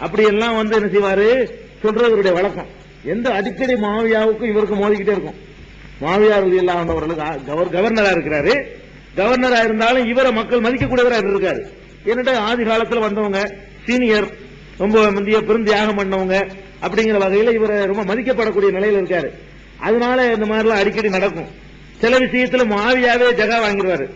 அப்படி எல்லாம் வந்து என்ன செய்வாரு? சொல்றது இவருடைய வழக்கம். எந்த அடிக்கடி மாவியாவுக்கும் இவருக்கு மோதிக்கிட்டே இருக்கும். மாவியார் ரதி அவர்களுக்கு கவர்னரா இருக்கிறாரு. கவர்னரா இருந்தாலும் இவரை மக்கள் மதிக்கக்கூடியவரா இருக்காரு என்னடா ஆதி காலத்தில் வந்தவங்க சீனியர் ரொம்ப முந்தைய பெருந்தியாகம் பண்ணவங்க அப்படிங்கிற வகையில் இவர் ரொம்ப மதிக்கப்படக்கூடிய நிலையில் இருக்காரு. அதனால இந்த மாதிரிலாம் அடிக்கடி நடக்கும். சில விஷயத்துல மாவியாவே ஜகா வாங்கிடுவாரு.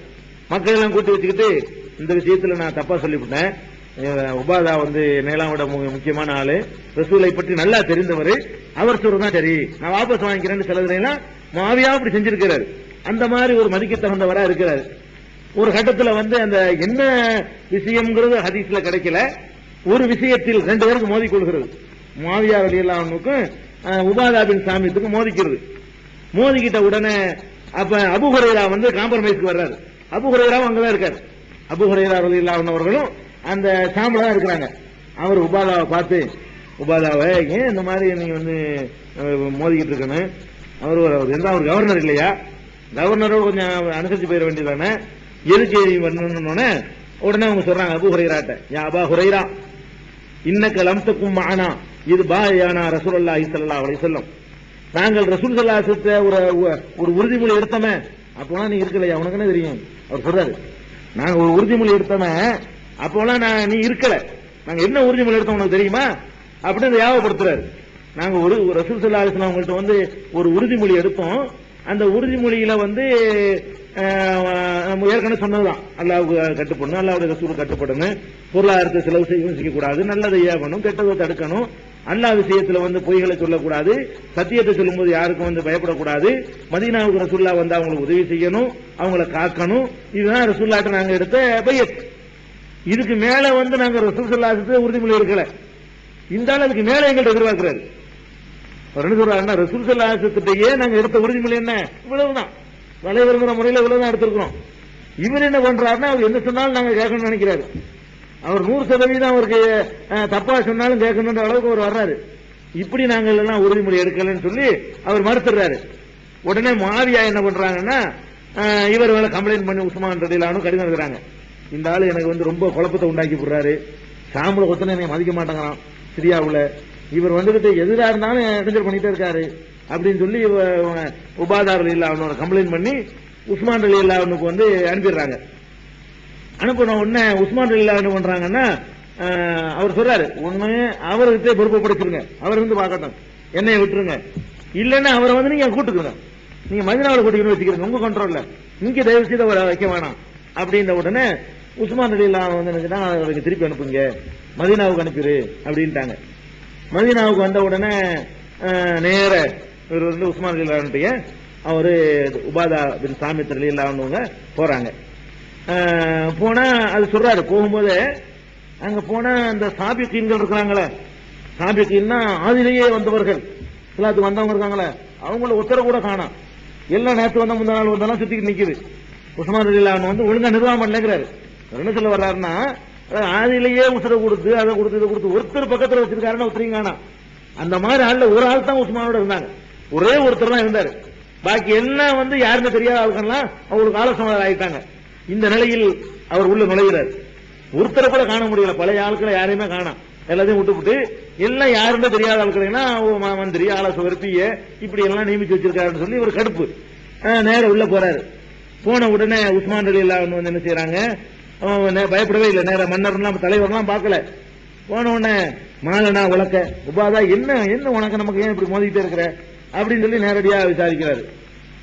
மக்கள் எல்லாம் கூட்டி வச்சுக்கிட்டு இந்த விஷயத்துல நான் தப்பா சொல்லிவிட்டேன். உபாதா வந்து நேலாவோட மு- முக்கியமான ஆளு. ரசூலை பற்றி நல்லா தெரிந்தவர். அவர் சொல்றதுதான் சரி. நான் வாபஸ் வாங்கிக்கிறேன்னு சிலதுலாம் மாவியா அப்படி செஞ்சிருக்கிறாரு. அந்த மாதிரி ஒரு மதிக்க தகுந்தவரா இருக்கிறார். ஒரு கட்டத்துல வந்து அந்த என்ன விஷயம்ங்கிறது ஹதீஸ்ல கிடைக்கல. ஒரு விஷயத்தில் ரெண்டு பேருக்கு மோதி கொள்கிறது. மாவியா வலியல்லாவுக்கும் உபாதாபின் சாமியத்துக்கும் மோதிக்கிறது. மோதிக்கிட்ட உடனே அப்ப அபு வந்து காம்ப்ரமைஸ்க்கு வர்றாரு. அபுஹுரேராவும் அங்கதான் இருக்காரு. அபு ஹுரைரா அந்த சாம்பல தான் இருக்கிறாங்க. அவர் உபாதாவை பார்த்து உபாதாவை ஏன் இந்த மாதிரி நீங்க வந்து மோதிக்கிட்டு இருக்கணும் அவர் அவர் எந்த அவர் கவர்னர் இல்லையா? கவர்னரோட கொஞ்சம் அனுசரிச்சு போயிட வேண்டியதானே எதுக்கு வரணும்னு உடனே அவங்க சொல்றாங்க அபு ஹுரைராட்ட யா அபா ஹுரைரா இன்னக்க லம்சக்கும் மானா இது பா யானா ரசூல் அல்லா ஸல்லல்லாஹு அவளை சொல்லும் நாங்கள் ரசூல் சல்லாசத்தை ஒரு ஒரு உறுதிமொழி எடுத்தோமே அப்போலாம் நீ இருக்கலையா? உனக்கு என்ன தெரியும். அவர் சொல்றாரு நாங்க ஒரு உறுதிமொழி எடுத்தோமே அப்போலாம் நான் நீ இருக்கல. நாங்க என்ன உறுதிமொழி எடுத்தோம் உனக்கு தெரியுமா? அப்படின்னு ஞாபகப்படுத்துறாரு. நாங்க ஒரு ஒரு ரசூல் சல்லா அலிஸ்லாம் அவங்கள்ட்ட வந்து ஒரு உறுதிமொழி எடுத்தோம். அந்த உறுதிமொழியில வந்து நம்ம ஏற்கனவே சொன்னதுதான். அல்லாவுக்கு கட்டுப்படணும் அல்லாவுடைய ரசூலுக்கு கட்டுப்படணும். பொருளாதாரத்தை செலவு செய்ய செய்யக்கூடாது. நல்லதை ஏகணும் கெட்டதை தடுக்கணும். அல்லா விஷயத்துல வந்து பொய்களை சொல்லக்கூடாது. சத்தியத்தை சொல்லும்போது யாருக்கும் வந்து பயப்படக்கூடாது. மதீனாவுக்கு ரசூல்லா வந்து அவங்களுக்கு உதவி செய்யணும் அவங்கள காக்கணும். இதுதான் ரசூல்லாட்ட நாங்க எடுத்த பையத். இதுக்கு மேல வந்து நாங்க ரசூசல்லாசத்தை உறுதிமொழி இருக்கல இந்த ஆள் அதுக்கு மேல எங்கள்கிட்ட எதிர்பார்க்கிறாரு. அவர் என்ன சொல்றாருன்னா ரசூசல்லாசத்திட்டேயே நாங்க எடுத்த உறுதிமொழி என்ன? இவ்வளவுதான். வலை விரும்புற முறையில் இவ்வளவுதான் எடுத்திருக்கிறோம். இவர் என்ன பண்றாருன்னா அவர் என்ன சொன்னாலும் நாங்க கேட்கணும்னு நினைக்கிறாரு. அவர் நூறு சதவீதம் அவருக்கு தப்பா சொன்னாலும் கேட்கணுன்ற அளவுக்கு அவர் வர்றாரு. இப்படி நாங்கள் எல்லாம் உறுதிமொழி எடுக்கலன்னு சொல்லி அவர் மறுத்துறாரு உடனே மாவியா என்ன பண்றாங்கன்னா இவர் மேல கம்ப்ளைண்ட் பண்ணி உஸ்மான் ரதிலானு கடிதம் எழுதுறாங்க. இந்த ஆள் எனக்கு வந்து ரொம்ப குழப்பத்தை உண்டாக்கி போடுறாரு சாம்பல கொத்தனை என்னை மதிக்க மாட்டேங்கிறான். சிரியாவில். இவர் வந்துகிட்டு எதிராக இருந்தாலும் இடைஞ்சல் பண்ணிட்டே இருக்காரு. அப்படின்னு சொல்லி உபாதார் இல்லா அவனோட கம்ப்ளைண்ட் பண்ணி உஸ்மான் அலி அவனுக்கு வந்து அனுப்பிடுறாங்க. அனுப்பின உடனே உஸ்மான் அலி என்ன பண்றாங்கன்னா அவர் சொல்றாரு ஒண்ணு அவர்கிட்ட பொறுப்படுத்துருங்க அவர் வந்து பார்க்கட்டும். என்னைய விட்டுருங்க. இல்லைன்னா அவரை வந்து நீங்க கூட்டுக்குங்க. நீங்க மதினாவில் கூட்டிக்கணும் வச்சுக்கிறீங்க. உங்க கண்ட்ரோல்ல இங்க தயவு செய்து அவரை வைக்க வேணாம். அப்படின்ற உடனே உஸ்மான் அலி வந்து நினைச்சுன்னா அவருக்கு திருப்பி அனுப்புங்க. மதீனாவுக்கு அனுப்பிடு அப்படின்ட்டாங்க. மதீனாவுக்கு வந்த உடனே நேர இவர் வந்து உஸ்மான் அலி அவரு உபாதா பின் சாமி அலி இல்லாதவங்க போறாங்க. போனா அது சொல்றாரு போகும்போது அங்க போனா அந்த சாபிக்கீன்கள் இருக்கிறாங்களே. சாபிக்கீன்னா ஆதிலேயே வந்தவர்கள். எல்லாத்துக்கு வந்தவங்க இருக்காங்களே. அவங்கள உத்தரவு கூட காணோம். எல்லா நேரத்துக்கு வந்த முந்தா நாள் வந்தாலும் சுத்திக்கிட்டு நிக்குது. உஸ்மான் அலி வந்து ஒழுங்கா நிர்வாகம் பண்ணலங்கிறாரு. என்ன சொல்ல வர்றாருன்னா ஆதிலேயே உசுரை கொடுத்து அதை கொடுத்து இதை கொடுத்து ஒருத்தர் பக்கத்தில் வச்சிருக்காருன்னா ஒருத்தரையும் அந்த மாதிரி ஆள்ல ஒரு ஆள் தான் உஸ்மானோட இருந்தாங்க ஒரே ஒருத்தர் தான் இருந்தாரு. பாக்கி எல்லாம் வந்து யாருன்னு தெரியாத ஆளுக்கெல்லாம் அவங்களுக்கு ஆலோசனை ஆயிட்டாங்க. இந்த நிலையில் அவர் உள்ள நுழைகிறார். ஒருத்தரை கூட காண முடியல. பழைய ஆட்களை யாரையுமே காணாம். எல்லாத்தையும் விட்டுவிட்டு எல்லாம் யாருன்னு தெரியாத ஆளுக்கிறீங்கன்னா மந்திரி ஆலோசகர் பிய இப்படி எல்லாம் நியமிச்சு வச்சிருக்காருன்னு சொல்லி ஒரு கடுப்பு. நேரம் உள்ள போறாரு. போன உடனே உஸ்மான் அலி வந்து என்ன செய்யறாங்க அவன் நே- பயப்படவே இல்லை. நேரம் மன்னர்லாம் தலைவர்லாம் பார்க்கல. போன உடனே மாலனா உலக்க உபாதா என்ன என்ன உனக்கு நமக்கு ஏன் இப்படி மோதிக்கிட்டே இருக்கிற? அப்படின்னு சொல்லி நேரடியா விசாரிக்கிறாரு.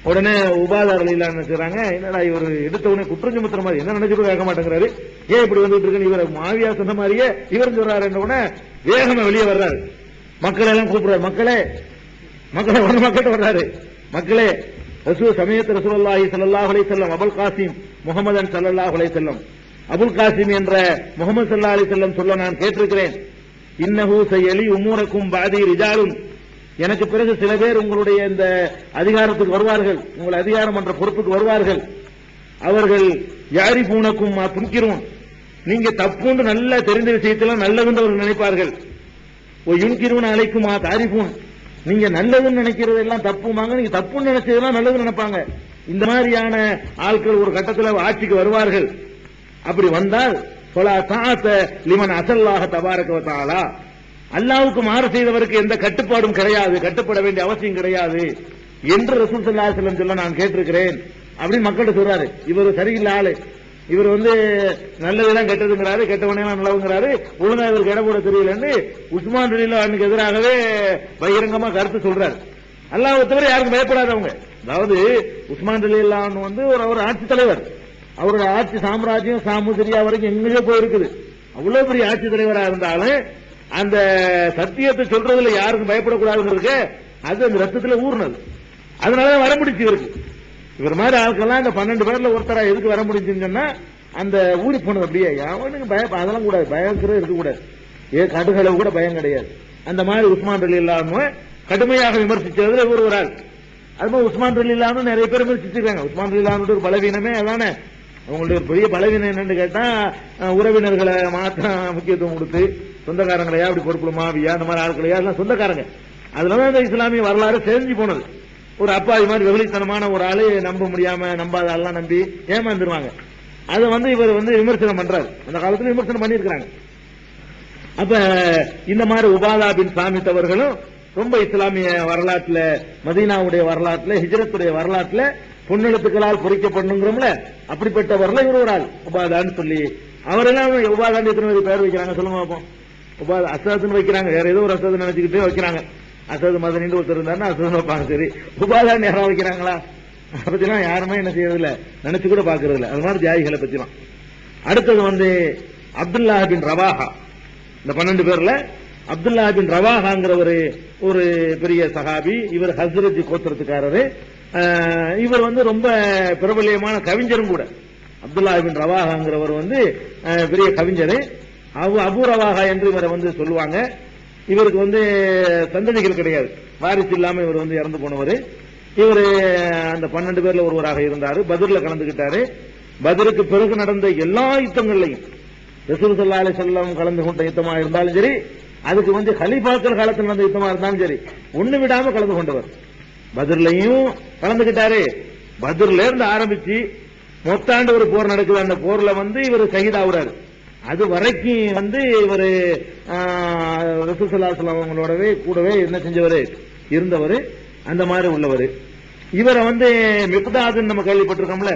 உடனே உபாதார் என்ன செய்றாங்க என்னடா இவர் எடுத்த உடனே குற்றம் சுமத்துற மாதிரி. என்ன நினைச்சிட்டு கேட்க மாட்டேங்கிறாரு. ஏன் இப்படி வந்துட்டு இருக்குன்னு? இவர் மாவியா சொன்ன மாதிரியே இவர் சொல்றாரு உடனே வேகமா வெளியே வர்றாரு. மக்களை எல்லாம் கூப்பிடுறாரு. மக்களே மக்களை உடனே மக்கள்கிட்ட வர்றாரு. மக்களே ரசூ சமயத்து ரசூலுல்லாஹி சல்லாஹ் அலை செல்லம் அபுல் காசிம் முகமதன் சல்லாஹ் அலை செல்லம் அபுல் காசிம் என்ற முகமது சல்லா அலி செல்லம் சொல்ல நான் கேட்டிருக்கிறேன். இன்னஹூ செயலி உமூரக்கும் பாதி ரிஜாலும். எனக்கு பிறகு சில பேர் உங்களுடைய இந்த அதிகாரத்துக்கு வருவார்கள். உங்கள் அதிகாரம் என்ற பொறுப்புக்கு வருவார்கள். அவர்கள் யாரி பூனக்கும் துணிக்கிறோம் நீங்க தப்புன்னு நல்லா தெரிந்த விஷயத்தெல்லாம் நல்லதுன்னு அவர்கள் நினைப்பார்கள். ஓ யுன்கிருவன் அழைக்குமா தாரிஃபூன். நீங்க நல்லதுன்னு நினைக்கிறது எல்லாம் தப்புமாங்க நீங்க தப்புன்னு நினைச்சதெல்லாம் நல்லதுன்னு நினைப்பாங்க. இந்த மாதிரியான ஆட்கள் ஒரு கட்டத்தில் ஆட்சிக்கு வருவார்கள். அப்படி வந்தால் லிமன் அசல்லாக தபாரக அல்லாவுக்கு மாறு செய்தவருக்கு எந்த கட்டுப்பாடும் கிடையாது கட்டுப்பட வேண்டிய அவசியம் கிடையாது என்று ரசூல் ஸல்லல்லாஹு சொல்ல நான் கேட்டிருக்கிறேன். அப்படின்னு மக்கள்கிட்ட சொல்றாரு இவர் சரியில்லை ஆளு. இவர் வந்து நல்லதெல்லாம் கெட்டதுங்கிறாரு கெட்டவனெல்லாம் நல்லவங்கிறாரு. ஒழுங்கா இவருக்கு இடம் போட தெரியலன்னு உஸ்மான் ரலில அன்னைக்கு எதிராகவே பகிரங்கமா கருத்து சொல்றாரு. அல்லாஹ் தவிர யாருக்கும் பயப்படாதவங்க. அதாவது உஸ்மான் ரலிலான் வந்து ஒரு ஆட்சித் தலைவர். அவரோட ஆட்சி சாம்ராஜ்யம் சாமுதிரியா வரைக்கும் எங்கேயோ போயிருக்குது. அவ்வளவு பெரிய ஆட்சி தலைவரா இருந்தாலும் அந்த சத்தியத்தை சொல்றதுல யாருக்கும் பயப்படக்கூடாதுங்கிறது அது அந்த ரத்தத்துல ஊர்னது அதனால வர முடிச்சு இவருக்கு. இவர் மாதிரி ஆட்கள்லாம் இந்த பன்னெண்டு பேர்ல ஒருத்தரா எதுக்கு வர முடிஞ்சுன்னு சொன்னா அந்த ஊறி போனது அப்படியே. அவனுக்கு பயம் அதெல்லாம் கூடாது. பயங்கிறது இருக்கக்கூடாது. ஏ கடுகளவு கூட பயம் கிடையாது. அந்த மாதிரி உஸ்மான் ரலி இல்லாம கடுமையாக விமர்சிச்சதுல இவர் ஒரு ஆள். அது மாதிரி உஸ்மான் ரலி இல்லாம நிறைய பேர் விமர்சிச்சிருக்காங்க. உஸ்மான் ரலி இல்லாம ஒரு பலவீனமே அதானே? அவங்களுடைய பெரிய பலவீனம் என்னன்னு கேட்டா உறவினர்களை மாத்திரம் முக்கியத்துவம் கொடுத்து சொந்தக்காரங்களையா அப்படி பொறுப்புல மாவியா அந்த மாதிரி ஆட்களையா எல்லாம் சொந்தக்காரங்க. அதுலதான் இந்த இஸ்லாமிய வரலாறு செஞ்சு போனது. ஒரு அப்பாவி மாதிரி வெகுளித்தனமான ஒரு ஆளு நம்ப முடியாம நம்பாத ஆள்லாம் நம்பி ஏமாந்துருவாங்க. அதை வந்து இவர் வந்து விமர்சனம் பண்றாரு. அந்த காலத்துல விமர்சனம் பண்ணியிருக்கிறாங்க. அப்ப இந்த மாதிரி உபாதா பின் சாமித் அவர்களும் ரொம்ப இஸ்லாமிய வரலாற்றுல மதீனாவுடைய வரலாற்றுல ஹிஜரத்துடைய வரலாற்றுல பொன்னெழுத்துக்களால் பொறிக்கப்படணுங்கிறோம்ல அப்படிப்பட்டவர்ல இவர் ஒரு ஆள் உபாதான்னு சொல்லி. அவரெல்லாம் உபாதான் எத்தனை பேர் பேர் வைக்கிறாங்க. சொல்லுங்க பார்ப்போம் உபாத அசதுன்னு வைக்கிறாங்க. வேற ஏதோ ஒரு அசது நினைச்சுக்கிட்டே வைக்கிறாங்க. அசாது மதனின்னு ஒருத்தர் இருந்தாருன்னா அசது வைப்பாங்க. சரி உபாதான் யாராவது வைக்கிறாங்களா? அதை பத்திலாம் யாருமே என்ன செய்யறதில்ல. நினைச்சு கூட பாக்குறது இல்ல அது மாதிரி தியாகிகளை பத்திலாம். அடுத்தது வந்து அப்துல்லா பின் ரவாஹா. இந்த பன்னெண்டு பேர்ல அப்துல்லா பின் ரவாஹாங்கிற ஒரு ஒரு பெரிய சஹாபி. இவர் ஹசரத் கோத்திரத்துக்காரரு. இவர் வந்து ரொம்ப பிரபலியமான கவிஞரும் கூட. அப்துல்லா பின் ரவாகாங்கிறவர் வந்து பெரிய கவிஞர். அபு அபு ரவாகா என்று இவரை வந்து சொல்லுவாங்க. இவருக்கு வந்து சந்ததிகள் கிடையாது. வாரிசு இல்லாம இவர் வந்து இறந்து போனவர். இவர் அந்த பன்னெண்டு பேர்ல ஒருவராக இருந்தார். பதிரில் கலந்துகிட்டாரு. பதிலுக்கு பிறகு நடந்த எல்லா யுத்தங்கள்லையும் ரசூல் சல்லா அலி சொல்லம் கலந்து கொண்ட யுத்தமா இருந்தாலும் சரி அதுக்கு வந்து ஹலிபாக்கள் காலத்தில் நடந்த யுத்தமா இருந்தாலும் சரி ஒண்ணு விடாம கலந்து கொண்டவர். பதிர்லையும் கலந்துகிட்டாரு பதிர்ல இருந்து ஆரம்பிச்சு மொத்தாண்டு ஒரு போர் நடக்குது. அந்த போர்ல வந்து இவர் சகிதாவுறாரு அது வரைக்கும் வந்து இவர் ரசூசல்லா அவங்களோடவே கூடவே என்ன செஞ்சவர்? இருந்தவர். அந்த மாதிரி உள்ளவர். இவரை வந்து மிப்தாதுன்னு நம்ம கேள்விப்பட்டிருக்கோம்ல.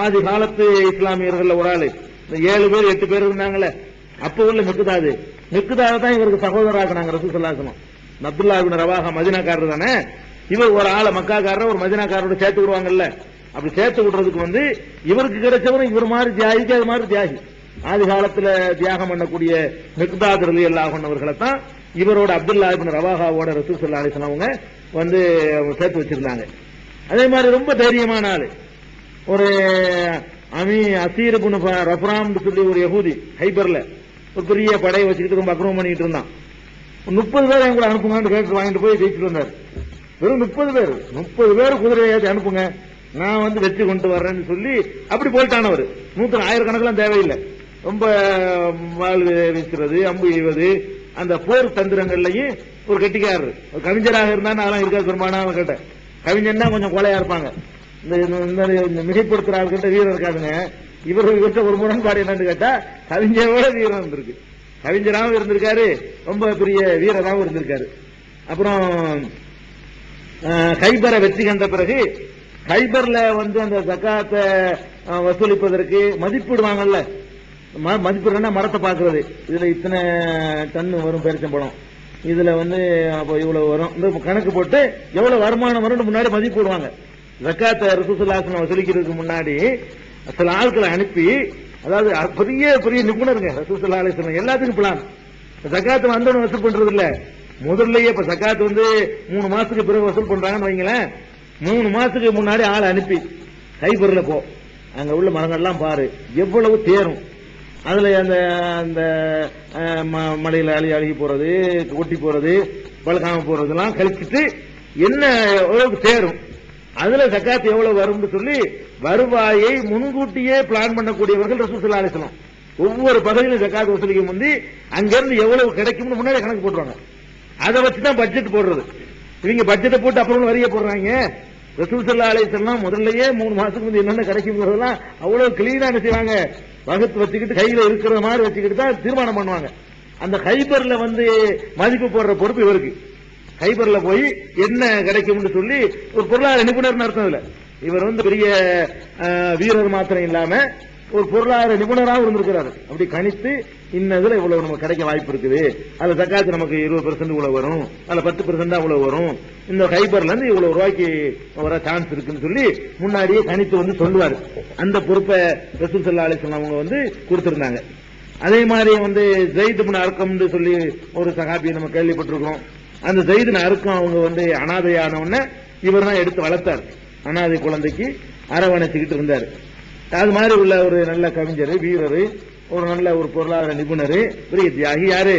ஆதி காலத்து இஸ்லாமியர்கள் ஒரு ஆளு. ஏழு பேர் எட்டு பேர் இருந்தாங்களே அப்ப உள்ள மிக்குதாது மிக்குதாவை தான் இவருக்கு சகோதராக்குனாங்க ரசூசல்லாசனம் அப்துல்லா ரவாக மதினாக்காரர் தானே? இவர் ஒரு ஆளை மக்காக்காரர் ஒரு மதினாக்காரோட சேர்த்து விடுவாங்கல்ல. அப்படி சேர்த்து விடுறதுக்கு வந்து இவருக்கு கிடைச்சவரும் இவர் மாதிரி தியாகிக்கு அது மாதிரி தியாகி. ஆதி காலத்துல தியாகம் பண்ணக்கூடிய மிக்தாத் ரலி அல்லாஹ் பண்ணவர்களை தான் இவரோட அப்துல்லா பின் ரவாஹாவோட ரசூல் சல்லா அவங்க வந்து சேர்த்து வச்சிருந்தாங்க. அதே மாதிரி ரொம்ப தைரியமான ஆளு. ஒரு அமி அசீர் புனு ரஃப்ராம்னு சொல்லி ஒரு யகுதி ஹைபர்ல. ஒரு பெரிய படையை வச்சுக்கிட்டு ரொம்ப அக்ரமம் பண்ணிட்டு இருந்தான். முப்பது பேர் என் கூட அனுப்புங்கன்னு கேட்டு வாங்கிட்டு போய் ஜெயிச்சுட்டு வந்தார். வெறும் முப்பது பேர். முப்பது பேர் குதிரையை அனுப்புங்க. நான் வந்து வெற்றி கொண்டு வர்றேன்னு சொல்லி அப்படி போயிட்டானவர். நூற்று ஆயிரக்கணக்கெல்லாம் தேவையில்லை. ரொம்ப வாழ் வீசுறது அம்பு எய்வது அந்த போர் தந்திரங்கள்லயும் ஒரு கெட்டிக்காரர். ஒரு கவிஞராக இருந்தா நான் இருக்காது பெருமானா கேட்டேன் கவிஞன்னா கொஞ்சம் கொலையா இருப்பாங்க. இந்த இந்த- மிகைப்படுத்துற ஆள்கிட்ட வீரம் இருக்காதுங்க. இவர் இவர்கிட்ட ஒரு முரண்பாடு என்னன்னு கேட்டா கவிஞரோட வீரம் இருந்திருக்கு. கவிஞராகவும் இருந்திருக்காரு. ரொம்ப பெரிய வீரராகவும் இருந்திருக்காரு. அப்புறம் கைபரை வெற்றி கண்ட பிறகு கைபர்ல வந்து அந்த ஜக்காத்தை வசூலிப்பதற்கு மதிப்பிடுவாங்கல்ல. ம- மதிப்பிடுறேன்னா மரத்தை பாக்குறது இதுல இத்தனை டன் வரும் பேரிச்சம்பழம் இதுல வந்து அப்போ இவ்வளவு வரும். இந்த கணக்கு போட்டு எவ்வளவு வருமானம் வரும்னு முன்னாடி மதிப்பிடுவாங்க. ஜக்காத்தை ரசூசுல்லாசனம் வசூலிக்கிறதுக்கு முன்னாடி சில ஆட்களை அனுப்பி அதாவது பெரிய பெரிய நிபுணருங்க ரசூசுல்லா அலிஸ்லாம் எல்லாத்துக்கும் பிளான் ஜக்காத்தை வந்தவன் வசூல் பண்றது இல்லை முதல்லயே இப்ப சக்காத்து வந்து மூணு மாசத்துக்கு பிறகு வசூல் பண்றாங்கன்னு வைங்களேன் மூணு மாசத்துக்கு முன்னாடி ஆள் அனுப்பி கைப்பொருள போ. அங்க உள்ள மரங்கள்லாம் பாரு எவ்வளவு தேரும். அதுல அந்த அந்த ம- மலையில அழி அழுகி போறது ஒட்டி போறது பழக்காம போறதெல்லாம் கழிச்சிட்டு என்ன எவ்வளவுக்கு தேரும்? அதுல சக்காத்து எவ்வளவு வரும்னு சொல்லி வருவாயை முன்கூட்டியே பிளான் பண்ணக்கூடியவர்கள் ரசூசுல்லா அலிஸ்லாம் ஒவ்வொரு பகுதியிலும் சக்காத்து வசூலிக்க முந்தி அங்கிருந்து எவ்வளவு கிடைக்கும்னு முன்னாடி கணக்கு போட்டுருவாங்க. அதை வச்சு தான் பட்ஜெட் போடுறது. இவங்க பட்ஜெட்டை போட்டு அப்புறம் வரிய போடுறாங்க. ரசூசல்லா சல்லா முதல்லயே மூணு மாசத்துக்கு முந்தைய என்னென்ன கிடைக்குங்கிறதெல்லாம் அவ்வளவு கிளீனா என்ன செய்வாங்க? வகுத்து வச்சுக்கிட்டு கையில இருக்கிற மாதிரி வச்சுக்கிட்டு தான் தீர்மானம் பண்ணுவாங்க. அந்த ஹைபர்ல வந்து மதிப்பு போடுற பொறுப்பு இவருக்கு. ஹைபர்ல போய் என்ன கிடைக்கும்னு சொல்லி ஒரு பொருளாதார நிபுணர்னு அர்த்தம் இல்ல. இவர் வந்து பெரிய வீரர் மாத்திரம் இல்லாம ஒரு பொருளாதார நிபுணராகவும் இருந்திருக்கிறாரு. அப்படி கணித்து இன்னதுல இவ்வளவு நமக்கு கிடைக்க வாய்ப்பு இருக்குது. அதுல தக்காத்து நமக்கு இருபது பெர்சென்ட் இவ்வளவு வரும். அதுல பத்து பெர்சென்ட் இவ்வளவு வரும். இந்த ஹைபர்ல இருந்து இவ்வளவு ரூபாய்க்கு வர சான்ஸ் இருக்குன்னு சொல்லி முன்னாடியே கணித்து வந்து சொல்லுவாரு. அந்த பொறுப்பை ரசூல் சல்லா அலிஸ்லாம் அவங்க வந்து கொடுத்திருந்தாங்க. அதே மாதிரி வந்து ஜெயித் பின் அர்க்கம்னு சொல்லி ஒரு சகாபியை நம்ம கேள்விப்பட்டிருக்கோம் அந்த ஜெயித் அர்க்கம் அவங்க வந்து அனாதையான உடனே இவர் தான் எடுத்து வளர்த்தார். அனாதை குழந்தைக்கு அரவணைச்சுக்கிட்டு இருந்தார். அது மாதிரி உள்ள ஒரு நல்ல கவிஞர் வீரர் ஒரு நல்ல ஒரு பொருளாதார நிபுணர். பெரிய தியாகி யாரு?